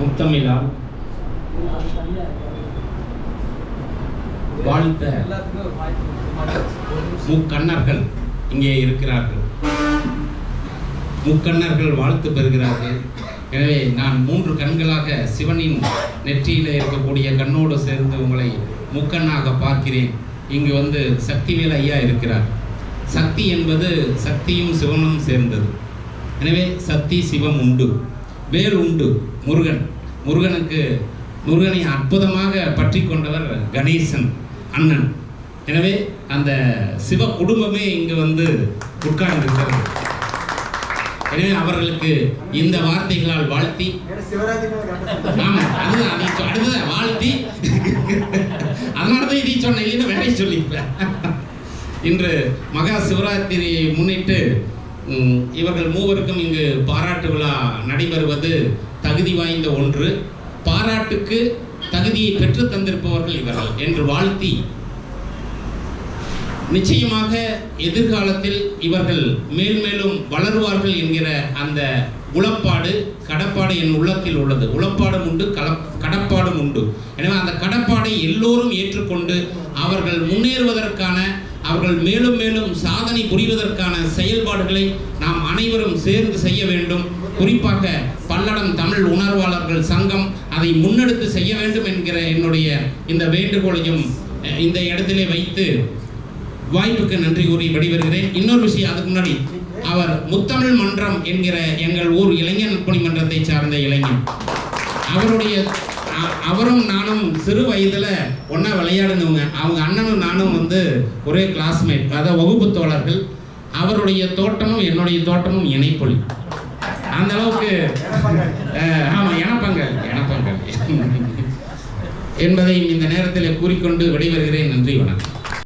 முத்தமிழால் வாழ்த்த முக்கண்ணர்கள் இங்கே இருக்கிறார்கள். முக்கண்ணர்கள் வாழ்த்து பெறுகிறார்கள். எனவே நான் மூன்று கண்களாக சிவனின் நெற்றியில் இருக்கக்கூடிய கண்ணோடு சேர்ந்து உங்களை முக்கண்ணாக பார்க்கிறேன். இங்கு வந்து சக்திவேல் ஐயா இருக்கிறார். சக்தி என்பது சக்தியும் சிவனும் சேர்ந்தது. எனவே சக்தி சிவம் உண்டு. வேல் உண்டு முருகன். முருகனுக்கு முருகனை அற்புதமாக பற்றி கொண்டவர் கணேசன் அண்ணன். எனவே அந்த சிவ குடும்பமே இங்கு வந்து உட்கார்ந்திருக்கிறது. எனவே அவர்களுக்கு இந்த வார்த்தைகளால் வாழ்த்தி ஆமா அதுதான் அடுத்தது வாழ்த்தி. அதனால தான் இதை சொன்னேன் இல்லைன்னா வேலை சொல்லிப்பேன் இன்று மகா சிவராத்திரியை முன்னிட்டு இவர்கள் மூவருக்கும் இங்கு பாராட்டு விழா நடைபெறுவது தகுதி வாய்ந்த ஒன்று. பாராட்டுக்கு தகுதியை பெற்று தந்திருப்பவர்கள் இவர்கள் என்று வாழ்த்தி நிச்சயமாக எதிர்காலத்தில் இவர்கள் மேல்மேலும் வளருவார்கள் என்கிற அந்த உளப்பாடு கடப்பாடு என் உள்ளத்தில் உள்ளது. உளப்பாடும் உண்டு கல கடப்பாடும் உண்டு. எனவே அந்த கடப்பாடை எல்லோரும் ஏற்றுக்கொண்டு அவர்கள் முன்னேறுவதற்கான அவர்கள் மேலும் மேலும் சாதனை புரிவதற்கான செயல்பாடுகளை நாம் அனைவரும் சேர்ந்து செய்ய வேண்டும். குறிப்பாக பல்லடம் தமிழ் உணர்வாளர்கள் சங்கம் அதை முன்னெடுத்து செய்ய வேண்டும் என்கிற என்னுடைய இந்த வேண்டுகோளையும் இந்த இடத்திலே வைத்து வாய்ப்புக்கு நன்றி கூறி விடைபெறுகிறேன். இன்னொரு விஷயம் அதுக்கு முன்னாடி அவர் முத்தமிழ் மன்றம் என்கிற எங்கள் ஊர் இளைஞர் நற்பணி மன்றத்தை சார்ந்த இளைஞன் அவருடைய அவரும் நானும் சிறு வயதுல ஒன்றா விளையாடினவங்க. அவங்க அண்ணனும் நானும் வந்து ஒரே கிளாஸ்மேட் அதாவது வகுப்பு தோழர்கள். அவருடைய தோட்டமும் என்னுடைய தோட்டமும் இணைப்பொழி அந்த அளவுக்கு ஆமாம் ஆமா எனப்பங்கள் எனப்பங்கள் என்பதை இந்த நேரத்தில் கூறிக்கொண்டு விடைபெறுகிறேன். நன்றி வணக்கம்.